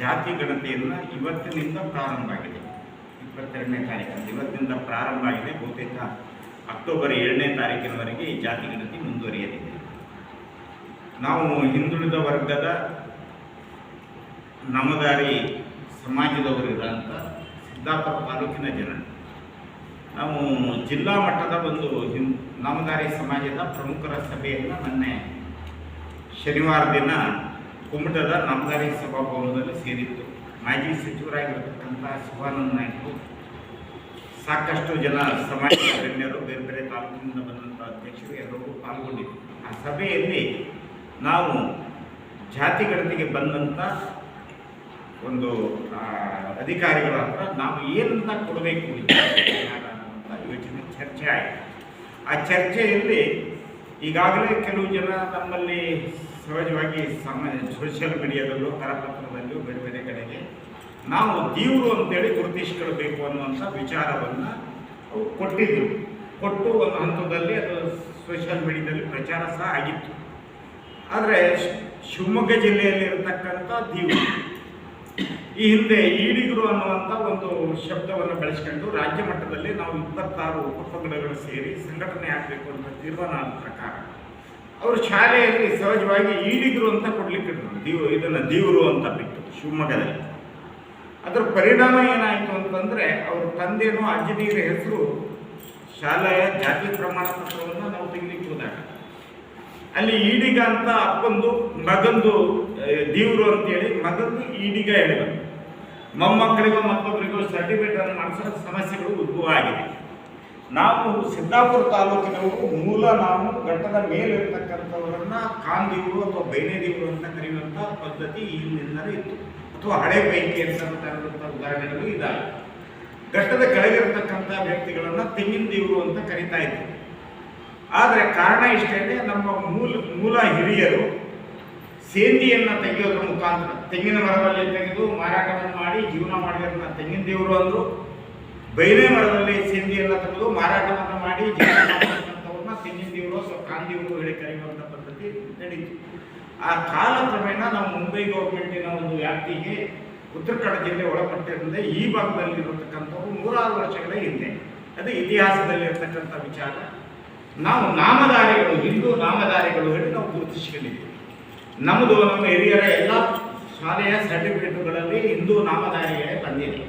ಜಾತಿ ಗಣತಿಯನ್ನು ಇವತ್ತಿನಿಂದ ಪ್ರಾರಂಭ ಆಗಿದೆ. ಇಪ್ಪತ್ತೆರಡನೇ ತಾರೀಕು ಇವತ್ತಿನಿಂದ ಪ್ರಾರಂಭ ಆಗಿದೆ. ಬಹುತೇಕ ಅಕ್ಟೋಬರ್ ಏಳನೇ ತಾರೀಕಿನವರೆಗೆ ಈ ಜಾತಿ ಗಣತಿ ಮುಂದುವರಿಯಲಿದೆ. ನಾವು ಹಿಂದುಳಿದ ವರ್ಗದ ನಮದಾರಿ ಸಮಾಜದವರಿರುವಂಥ ಸಿದ್ದಾಪುರ ತಾಲೂಕಿನ ಜನ, ನಾವು ಜಿಲ್ಲಾ ಮಟ್ಟದ ಒಂದು ಹಿಂ ನಾಮದಾರಿ ಸಮಾಜದ ಪ್ರಮುಖರ ಸಭೆಯನ್ನು ಮೊನ್ನೆ ಶನಿವಾರ ದಿನ ಕುಮಟದ ನಾಮಧಾರಿ ಸಭಾಭವನದಲ್ಲಿ ಸೇರಿತ್ತು ಮಾಜಿ ಸಚಿವರಾಗಿರತಕ್ಕಂಥ ಶಿವಾನಂದ ನಾಯ್ಕು. ಸಾಕಷ್ಟು ಜನ ಸಮಾಜ ಗಣ್ಯರು, ಬೇರೆ ಬೇರೆ ತಾಲೂಕಿನಿಂದ ಬಂದಂಥ ಅಧ್ಯಕ್ಷರು ಎಲ್ಲರೂ ಪಾಲ್ಗೊಂಡಿದ್ದರು. ಆ ಸಭೆಯಲ್ಲಿ ನಾವು ಜಾತಿ ಗಣತಿಗೆ ಬಂದಂಥ ಒಂದು ಅಧಿಕಾರಿಗಳ ಹತ್ರ ನಾವು ಏನಂತ ಕೊಡಬೇಕು ಅಂತ ಯೋಚನೆ, ಚರ್ಚೆ ಆಯಿತು. ಆ ಚರ್ಚೆಯಲ್ಲಿ ಈಗಾಗಲೇ ಕೆಲವು ಜನ ನಮ್ಮಲ್ಲಿ ಸಹಜವಾಗಿ ಸಾಮಾನ್ಯ ಸೋಷಿಯಲ್ ಮೀಡಿಯಾದಲ್ಲೂ ಕರಪತ್ರದಲ್ಲೂ ಬೇರೆ ಬೇರೆ ಕಡೆಗೆ ನಾವು ದೇವರು ಅಂತೇಳಿ ಗುರುತಿಸ್ಕೊಳ್ಬೇಕು ಅನ್ನುವಂಥ ವಿಚಾರವನ್ನು ಕೊಟ್ಟಿದ್ದರು ಕೊಟ್ಟು ಒಂದು ಹಂತದಲ್ಲಿ ಅದು ಸೋಷಿಯಲ್ ಮೀಡಿಯಾದಲ್ಲಿ ಪ್ರಚಾರ ಸಹ ಆಗಿತ್ತು. ಆದರೆ ಶಿವಮೊಗ್ಗ ಜಿಲ್ಲೆಯಲ್ಲಿ ಇರತಕ್ಕಂಥ ದೀವು ಈ ಹಿಂದೆ ಈಡಿಗರು ಅನ್ನುವಂಥ ಒಂದು ಶಬ್ದವನ್ನು ಬೆಳೆಸ್ಕೊಂಡು ರಾಜ್ಯ ಮಟ್ಟದಲ್ಲಿ ನಾವು ಇಪ್ಪತ್ತಾರು ಉಪಪಂಗಡಗಳು ಸೇರಿ ಸಂಘಟನೆ ಆಗಬೇಕು ಅಂತ ತೀರ್ಮಾನ ಆದ ಪ್ರಕಾರ ಅವರು ಶಾಲೆಯಲ್ಲಿ ಸಹಜವಾಗಿ ಈಡಿಗರು ಅಂತ ಕೊಡ್ಲಿಕ್ಕೆ ದೀವ್ ಇದನ್ನು ದೇವರು ಅಂತ ಬಿಟ್ಟು ಶಿವಮೊಗ್ಗದಲ್ಲಿ. ಅದರ ಪರಿಣಾಮ ಏನಾಯಿತು ಅಂತಂದರೆ ಅವ್ರ ತಂದೆನೋ ಅಜ್ಜನಿಯರ ಹೆಸರು ಶಾಲೆಯ ಜಾತಿ ಪ್ರಮಾಣ ಪತ್ರವನ್ನು ನಾವು ತೆಗಿಲಿಕ್ಕೆ ಹೋದಾಗ. ಅಲ್ಲಿ ಈಡಿಗ ಅಂತ ಅಪ್ಪಂದು, ಮಗಂದು ದೇವರು ಅಂತೇಳಿ ಮಗಂದು ಈಡಿಗ ಹೇಳಿದರು ಮೊಮ್ಮಕ್ಕಳಿಗೂ ಸರ್ಟಿಫಿಕೇಟ್ ಅನ್ನು ಮಾಡಿಸೋ ಸಮಸ್ಯೆಗಳು ಉದ್ಭವ ಆಗಿದೆ. ನಾವು ಸಿದ್ದಾಪುರ ತಾಲೂಕಿನವರು ಮೂಲ ನಾವು ಘಟ್ಟದ ಮೇಲಿರ್ತಕ್ಕಂಥವರನ್ನ ಕಾಂದಿಗಳು ಅಥವಾ ಬೈನೆ ದೇವರು ಅಂತ ಕರೆಯುವಂಥ ಪದ್ಧತಿ ಇಲ್ಲಿಂದಲೇ ಇತ್ತು. ಅಥವಾ ಹಳೆ ಪೈಕಿ ಅಂತಕ್ಕಂಥ ಉದಾಹರಣೆಗಳು ಇದ್ದಾವೆ ಘಟ್ಟದ ಕೆಳಗಿರತಕ್ಕಂಥ ವ್ಯಕ್ತಿಗಳನ್ನ ತೆಂಗಿನ ದೇವರು ಅಂತ ಕರಿತಾ ಇದ್ರು ಆದರೆ ಕಾರಣ ಇಷ್ಟೇ ನಮ್ಮ ಮೂಲ ಮೂಲ ಹಿರಿಯರು ಸೇಂದಿಯನ್ನು ತೆಗೆಯೋದ್ರ ಮುಖಾಂತರ, ತೆಂಗಿನ ಮರದಲ್ಲಿ ತೆಗೆದು ಮಾರಾಟವನ್ನು ಮಾಡಿ ಜೀವನ ಮಾಡಿದ್ರನ್ನ ತೆಂಗಿನ ದೇವರು ಅಂದರು. ಬೈರೆ ಮರದಲ್ಲಿ ಸಿಂಧಿಯನ್ನು ತೆಗೆದು ಮಾರಾಟವನ್ನು ಮಾಡಿ ಜೀವನ ಮಾಡ್ತಕ್ಕಂಥವ್ರನ್ನ ತೆಂಗಿನ ದೇವರು ಅಥವಾ ಕಾಂದಿವರು ಹೇಳಿ ಕರೆಯುವಂಥ ಪದ್ಧತಿ ನಡೀತು. ಆ ಕಾಲಕ್ರಮೇಣ ನಾವು ಮುಂಬೈ ಗೌರ್ಮೆಂಟಿನ ಒಂದು ವ್ಯಾಪ್ತಿಗೆ ಉತ್ತರ ಕನ್ನಡ ಜಿಲ್ಲೆ ಒಳಪಟ್ಟಿದ್ದರಿಂದ ಈ ಭಾಗದಲ್ಲಿ ಇರತಕ್ಕಂಥವ್ರು ನೂರಾರು ವರ್ಷಗಳ ಹಿಂದೆ. ಅದು ಇತಿಹಾಸದಲ್ಲಿ ಇರತಕ್ಕಂಥ ವಿಚಾರ. ನಾವು ನಾಮಧಾರಿಗಳು, ಹಿಂದೂ ನಾಮಧಾರಿಗಳು ಹೇಳಿ ನಾವು ಗುರುತಿಸಿಕೊಂಡಿದ್ದೀವಿ ನಮ್ಮದು ನಮ್ಮ ಹಿರಿಯರ ಎಲ್ಲ ಶಾಲೆಯ ಸರ್ಟಿಫಿಕೇಟುಗಳಲ್ಲಿ ಹಿಂದೂ ನಾಮಧಾರಿಗಳೇ ಬಂದಿದೆ.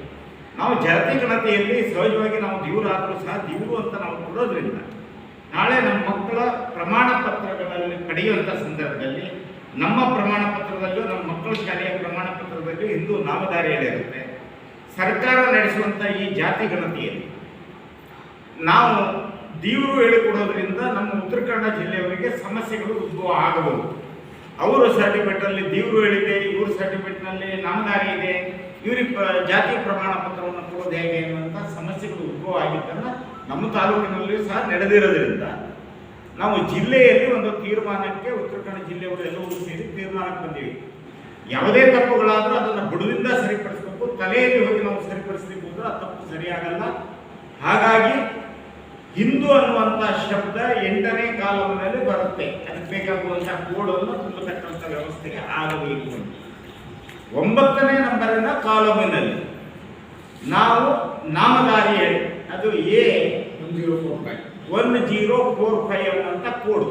ನಾವು ಜಾತಿ ಗಣತಿಯಲ್ಲಿ ಸಹಜವಾಗಿ ನಾವು ದೇವರಾದರೂ ಸಹ ದೇವರು ಅಂತ ನಾವು ಕೊಡೋದ್ರಿಂದ ನಾಳೆ ನಮ್ಮ ಮಕ್ಕಳ ಪ್ರಮಾಣ ಪತ್ರಗಳಲ್ಲಿ ಪಡೆಯುವಂಥ ಸಂದರ್ಭದಲ್ಲಿ, ನಮ್ಮ ಪ್ರಮಾಣ ಪತ್ರದಲ್ಲೂ, ನಮ್ಮ ಮಕ್ಕಳ ಶಾಲೆಯ ಪ್ರಮಾಣ ಪತ್ರದಲ್ಲೂ ಹಿಂದೂ ನಾಮಧಾರಿಗಳಿರುತ್ತೆ ಸರ್ಕಾರ ನಡೆಸುವಂಥ ಈ ಜಾತಿ ಗಣತಿಯಲ್ಲಿ ನಾವು ದೇವರು ಹೇಳಿಕೊಡೋದ್ರಿಂದ ನಮ್ಮ ಉತ್ತರ ಕನ್ನಡ ಜಿಲ್ಲೆಯವರಿಗೆ ಸಮಸ್ಯೆಗಳು ಉದ್ಭವ ಆಗಬಹುದು. ಅವರ ಸರ್ಟಿಫಿಕೇಟಲ್ಲಿ ದೇವರು ಹೇಳಿದೆ, ಇವ್ರ ಸರ್ಟಿಫಿಕೇಟ್ನಲ್ಲಿ ನಾಮಧಾರಿ ಇದೆ. ಇವ್ರಿಗೆ ಜಾತಿ ಪ್ರಮಾಣ ಪತ್ರವನ್ನು ಕೊಡೋದು ಹೇಗೆ ಅನ್ನುವಂಥ ಸಮಸ್ಯೆಗಳು ಉದ್ಭವ ಆಗಿದ್ದನ್ನು ನಮ್ಮ ತಾಲೂಕಿನಲ್ಲಿಯೂ ಸಹ ನಡೆದಿರೋದ್ರಿಂದ ನಾವು ಜಿಲ್ಲೆಯಲ್ಲಿ ಒಂದು ತೀರ್ಮಾನಕ್ಕೆ ಉತ್ತರ ಕನ್ನಡ ಜಿಲ್ಲೆಯವರು ಸೇರಿ ತೀರ್ಮಾನಕ್ಕೆ ಬಂದೀವಿ. ಯಾವುದೇ ತಪ್ಪುಗಳಾದರೂ ಅದನ್ನು ಬುಡದಿಂದ ಸರಿಪಡಿಸಬೇಕು, ತಲೆಯಲ್ಲಿ ಹೋಗಿ ನಾವು ಸರಿಪಡಿಸಲಿಕ್ಕೆ ಆ ತಪ್ಪು ಸರಿಯಾಗಲ್ಲ. ಹಾಗಾಗಿ ಹಿಂದೂ ಅನ್ನುವಂಥ ಶಬ್ದ ಎಂಟನೇ ಕಾಲಂನಲ್ಲಿ ಬರುತ್ತೆ. ಅದಕ್ಕೆ ಬೇಕಾಗುವಂಥ ಕೋಡನ್ನು ತುಂಬತಕ್ಕಂಥ ವ್ಯವಸ್ಥೆಗೆ ಆಗಬೇಕು. ಒಂಬತ್ತನೇ ನಂಬರಿನ ಕಾಲಮಿನಲ್ಲಿ. ನಾವು ನಾಮಧಾರಿ ಹೇಳಿ ಅದು A one zero four five. One zero four five ಅನ್ನುವಂಥ ಕೋಡು.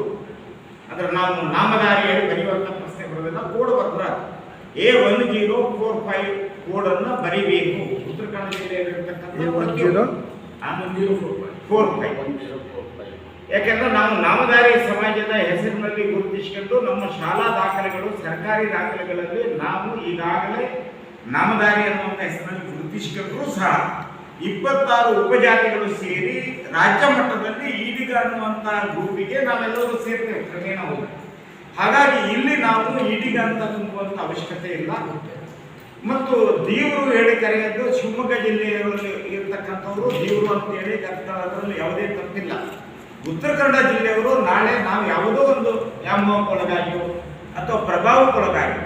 ಅದರ ನಾವು ನಾಮಧಾರಿ ಹೇಳಿ ಬರೆಯುವಂಥ ಪ್ರಶ್ನೆ ಬರೋದಿಲ್ಲ ಕೋಡ್ ಬರ್ತದ A one zero four five ಕೋಡನ್ನು ಬರಿಬೇಕು. Uttara Kannada zero? Four five. ಯಾಕೆಂದ್ರೆ ನಾವು ನಾಮಧಾರಿ ಸಮಾಜದ ಹೆಸರಿನಲ್ಲಿ ಗುರುತಿಸಿಕೊಂಡು ನಮ್ಮ ಶಾಲಾ ದಾಖಲೆಗಳು, ಸರ್ಕಾರಿ ದಾಖಲೆಗಳಲ್ಲಿ ನಾವು ಈಗಾಗಲೇ ನಾಮಧಾರಿ ಅನ್ನುವಂಥ ಹೆಸರಿನಲ್ಲಿ ಗುರುತಿಸಿಕೊಂಡ್ರೂ ಸಹ ಇಪ್ಪತ್ತಾರು ಉಪಜಾತಿಗಳು ಸೇರಿ ರಾಜ್ಯ ಮಟ್ಟದಲ್ಲಿ ಈಡಿಗ ಅನ್ನುವಂಥ ಗುಂಪಿಗೆ ನಾವೆಲ್ಲರೂ ಸೇರ್ತೇವೆ, ಕ್ರಮೇಣ ಹೋಗಿ ಹಾಗಾಗಿ ಇಲ್ಲಿ ನಾವು ಈಡಿಗ ಅಂತ ತುಂಬುವಂಥ ಅವಶ್ಯಕತೆ ಇಲ್ಲ. ಮತ್ತು ದೇವರು ಹೇಳಿ ಕರೆಯದ್ದು ಶಿವಮೊಗ್ಗ ಜಿಲ್ಲೆಯಲ್ಲಿ ಇರತಕ್ಕಂಥವ್ರು ದೇವರು ಅಂತ ಹೇಳಿ ಅದರಲ್ಲಿ ಯಾವುದೇ ತಪ್ಪಿಲ್ಲ. ಉತ್ತರ ಕನ್ನಡ ಜಿಲ್ಲೆಯವರು ನಾಳೆ ನಾವು ಯಾವುದೋ ಒಂದು ವ್ಯಾಮೋಹಕ್ಕೊಳಗಾಗಿಯೋ ಅಥವಾ ಪ್ರಭಾವಕ್ಕೊಳಗಾಗಿ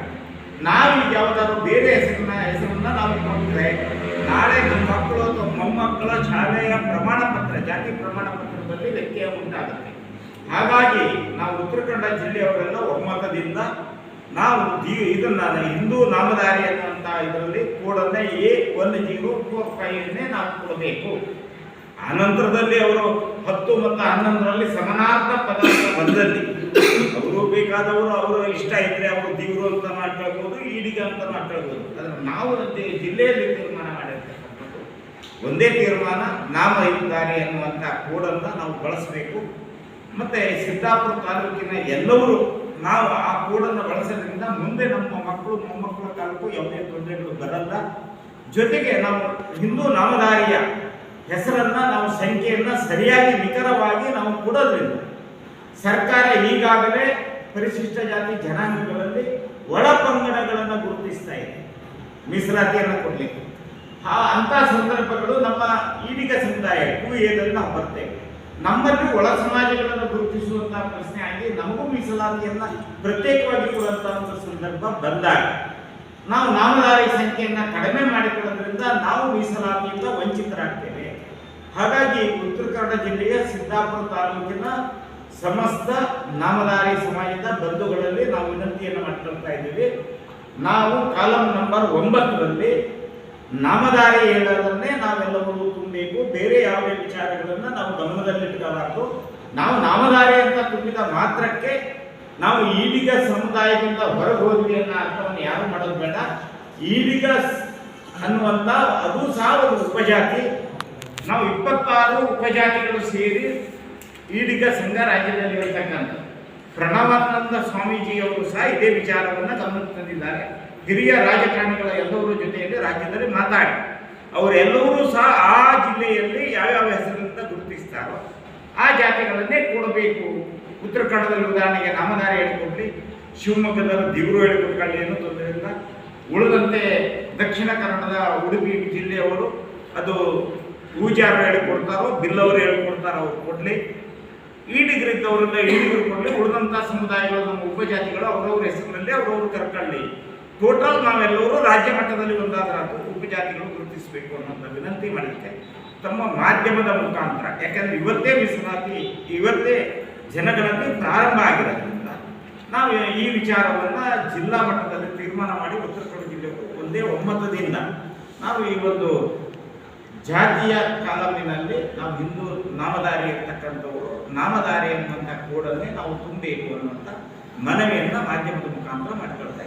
ನಾವು ಈಗ ಯಾವುದಾದ್ರು ಬೇರೆ ಹೆಸರನ್ನ ಹೆಸರನ್ನ ನಾವು ಇಟ್ಕೊಂಡಿದ್ರೆ ನಾಳೆ ನಮ್ಮ ಮಕ್ಕಳು ಅಥವಾ ಮೊಮ್ಮಕ್ಕಳ ಶಾಲೆಯ ಪ್ರಮಾಣ ಪತ್ರ ಜಾತಿ ಪ್ರಮಾಣ ಪತ್ರದಲ್ಲಿ ವ್ಯತ್ಯಯ ಉಂಟಾಗುತ್ತೆ. ಹಾಗಾಗಿ ನಾವು ಉತ್ತರ ಕನ್ನಡ ಜಿಲ್ಲೆಯವರೆಲ್ಲ ಒಮ್ಮತದಿಂದ ನಾವು ಇದನ್ನ ಹಿಂದೂ ನಾಮಧಾರಿ ಅನ್ನುವಂತಹ ಇದರಲ್ಲಿ ಕೋಡನ್ನ A one zero four five ನಾವು ಕೊಡಬೇಕು. ಆನಂತರದಲ್ಲಿ ಅವರು ಹತ್ತು ಮತ್ತು ಹನ್ನೊಂದರಲ್ಲಿ ಸಮಾನಾರ್ಥ ಪದ ಬಂದಲ್ಲಿ. ಅವರು ಬೇಕಾದವರು ಅವರು ಇಷ್ಟ ಇದ್ರೆ ಅವರು ದೇವರು ಅಂತ ಮಾಡ್ಕೊಳ್ಬೋದು ಈಡಿಗ ಅಂತ ಮಾಡ್ಕೊಳ್ಬೋದು ಆದರೆ ನಾವು ಜಿಲ್ಲೆಯಲ್ಲಿ ತೀರ್ಮಾನ ಮಾಡಿರ್ತಕ್ಕಂಥದ್ದು ಒಂದೇ ತೀರ್ಮಾನ, ನಾಮ ಇದ್ದಾರೆ ಅನ್ನುವಂಥ ಕೋಡನ್ನ ನಾವು ಬಳಸಬೇಕು. ಮತ್ತೆ ಸಿದ್ದಾಪುರ ತಾಲೂಕಿನ ಎಲ್ಲವರು ನಾವು ಆ ಕೋಡನ್ನು ಬಳಸೋದ್ರಿಂದ ಮುಂದೆ ನಮ್ಮ ಮಕ್ಕಳು, ಮೊಮ್ಮಕ್ಕಳ ಕಾಲಕ್ಕೂ ಯಾವುದೇ ತೊಂದರೆಗಳು ಬರಲ್ಲ. ಜೊತೆಗೆ ನಾವು ಹಿಂದೂ ನಾಮಧಾರಿಯ ಹೆಸರನ್ನ ನಾವು ಸಂಖ್ಯೆಯನ್ನ ಸರಿಯಾಗಿ ನಿಖರವಾಗಿ ನಾವು ಕೊಡೋದ್ರಿಂದ ಸರ್ಕಾರ ಈಗಾಗಲೇ ಪರಿಶಿಷ್ಟ ಜಾತಿ ಜನಾಂಗಗಳಲ್ಲಿ ಒಳ ಪಂಗಡಗಳನ್ನು ಗುರುತಿಸ್ತಾ ಇದೆ, ಮೀಸಲಾತಿಯನ್ನು ಕೊಡಲಿಕ್ಕೆ. ಆ ಅಂಥ ಸಂದರ್ಭಗಳು ನಮ್ಮ ಈಡಿಗ ಸಮುದಾಯ ಎದಲ್ಲಿ ನಾವು ಬರ್ತೇವೆ. ನಮ್ಮಲ್ಲಿ ಒಳ ಸಮಾಜಗಳನ್ನು ಗುರುತಿಸುವಂತಹ ಪ್ರಶ್ನೆ ಆಗಿ ನಮಗೂ ಮೀಸಲಾತಿಯನ್ನು ಪ್ರತ್ಯೇಕವಾಗಿ ಕೊಡುವಂತಹ ಒಂದು ಸಂದರ್ಭ ಬಂದಾಗ ನಾವು ನಾಮದಾರಿ ಸಂಖ್ಯೆಯನ್ನು ಕಡಿಮೆ ಮಾಡಿಕೊಳ್ಳೋದ್ರಿಂದ ನಾವು ಮೀಸಲಾತಿಯಿಂದ ವಂಚಿತರಾಗ್ತೇವೆ. ಹಾಗಾಗಿ ಉತ್ತರ ಕನ್ನಡ ಜಿಲ್ಲೆಯ ಸಿದ್ದಾಪುರ ತಾಲೂಕಿನ ಸಮಸ್ತ ನಾಮಧಾರಿ ಸಮಾಜದ ಬಂಧುಗಳಲ್ಲಿ ನಾವು ವಿನಂತಿಯನ್ನು ಮಾಡ್ಕೊಳ್ತಾ ಇದ್ದೀವಿ. ನಾವು ಕಾಲಂ ನಂಬರ್ ಒಂಬತ್ತರಲ್ಲಿ ನಾಮಧಾರಿ ಹೇಳೋದನ್ನೇ ನಾವೆಲ್ಲರೂ ತುಂಬಬೇಕು. ಬೇರೆ ಯಾವುದೇ ವಿಚಾರಗಳನ್ನು ನಾವು ಗಮನದಲ್ಲಿಟ್ಕೋಬಾರ್ದು. ನಾವು ನಾಮಧಾರಿ ಅಂತ ತುಂಬಿದ ಮಾತ್ರಕ್ಕೆ ನಾವು ಈಡಿಗ ಸಮುದಾಯದಿಂದ ಹೊರಗೆ ಹೋದ್ವಿ ಅನ್ನೋ ಅರ್ಥವನ್ನು ಯಾರು ಮಾಡೋದು ಬೇಡ. ಈಡಿಗ ಅನ್ನುವಂಥ ಅದು ಸಹ ಉಪಜಾತಿ. ನಾವು ಇಪ್ಪತ್ತಾರು ಉಪಜಾತಿಗಳು ಸೇರಿ ಈಡಿಗ ಸಂಘ ರಾಜ್ಯದಲ್ಲಿ ಇರತಕ್ಕಂಥ ಪ್ರಣವಾನಂದ ಸ್ವಾಮೀಜಿಯವರು ಸಹ ಇದೇ ವಿಚಾರವನ್ನು ಗಮನಕ್ಕೆ ತಂದಿದ್ದಾರೆ. ಹಿರಿಯ ರಾಜಕಾರಣಿಗಳ ಎಲ್ಲವರ ಜೊತೆಯಲ್ಲಿ ರಾಜ್ಯದಲ್ಲಿ ಮಾತಾಡಿ. ಅವರೆಲ್ಲರೂ ಸಹ ಆ ಜಿಲ್ಲೆಯಲ್ಲಿ ಯಾವ್ಯಾವ ಹೆಸರಿನಿಂದ ಗುರುತಿಸ್ತಾರೋ ಆ ಜಾತಿಗಳನ್ನೇ ಕೊಡಬೇಕು. ಉತ್ತರ ಕನ್ನಡದಲ್ಲಿ ಉದಾಹರಣೆಗೆ ನಾಮಧಾರಿ ಹೇಳಿಕೊಡ್ಲಿ, ಶಿವಮೊಗ್ಗದಲ್ಲಿ ದಿವರು ಹೇಳಿಕೊಟ್ಕೊಳ್ಳಿ ಏನೂ ತೊಂದರೆ ಇಲ್ಲ ಉಳಿದಂತೆ ದಕ್ಷಿಣ ಕನ್ನಡದ ಉಡುಪಿ ಜಿಲ್ಲೆಯವರು ಅದು ಪೂಜಾರು ಹೇಳಿಕೊಡ್ತಾರೋ, ಬಿಲ್ಲವರು ಹೇಳಿಕೊಡ್ತಾರೋ ಅವ್ರು ಕೊಡಲಿ. ಈ ಡಿಗ್ರಿ ಕೊಡಲಿ. ಉಳಿದಂಥ ಸಮುದಾಯಗಳು ನಮ್ಮ ಉಪಜಾತಿಗಳು ಅವರವ್ರ ಹೆಸರಿನಲ್ಲಿ ಅವರವರು ಕರ್ಕೊಳ್ಳಿ. ಟೋಟಲ್ ನಾವೆಲ್ಲರೂ ರಾಜ್ಯ ಮಟ್ಟದಲ್ಲಿ ಒಂದಾದ್ರಾತು ಉಪಜಾತಿಗಳು ಗುರುತಿಸಬೇಕು ಅನ್ನೋಂಥ ವಿನಂತಿ ಮಾಡಿದ್ದೆ. ತಮ್ಮ ಮಾಧ್ಯಮದ ಮುಖಾಂತರ. ಯಾಕಂದ್ರೆ ಇವತ್ತೇ ಮೀಸಲಾತಿ ಇವತ್ತೇ ಜನಗಣತಿ ಪ್ರಾರಂಭ ಆಗಿರೋದ್ರಿಂದ ನಾವು ಈ ವಿಚಾರವನ್ನು ಜಿಲ್ಲಾ ಮಟ್ಟದಲ್ಲಿ ತೀರ್ಮಾನ ಮಾಡಿ ಉತ್ತರ ಕನ್ನಡ ಜಿಲ್ಲೆಗೂ ಒಂದೇ ಒಮ್ಮತದಿಂದ ನಾವು ಈ ಒಂದು ಜಾತಿಯ ಕಾಲಮಿನಲ್ಲಿ ನಾವು ಹಿಂದೂ ನಾಮಧಾರಿ ಇರ್ತಕ್ಕಂಥವರು, ನಾಮಧಾರಿ ಅನ್ನುವಂಥ ನಾವು ತುಂಬಬೇಕು ಅನ್ನುವಂಥ ಮನವಿಯನ್ನು ಮಾಧ್ಯಮದ ಮುಖಾಂತರ ಮಾಡ್ಕೊಳ್ತೀವಿ.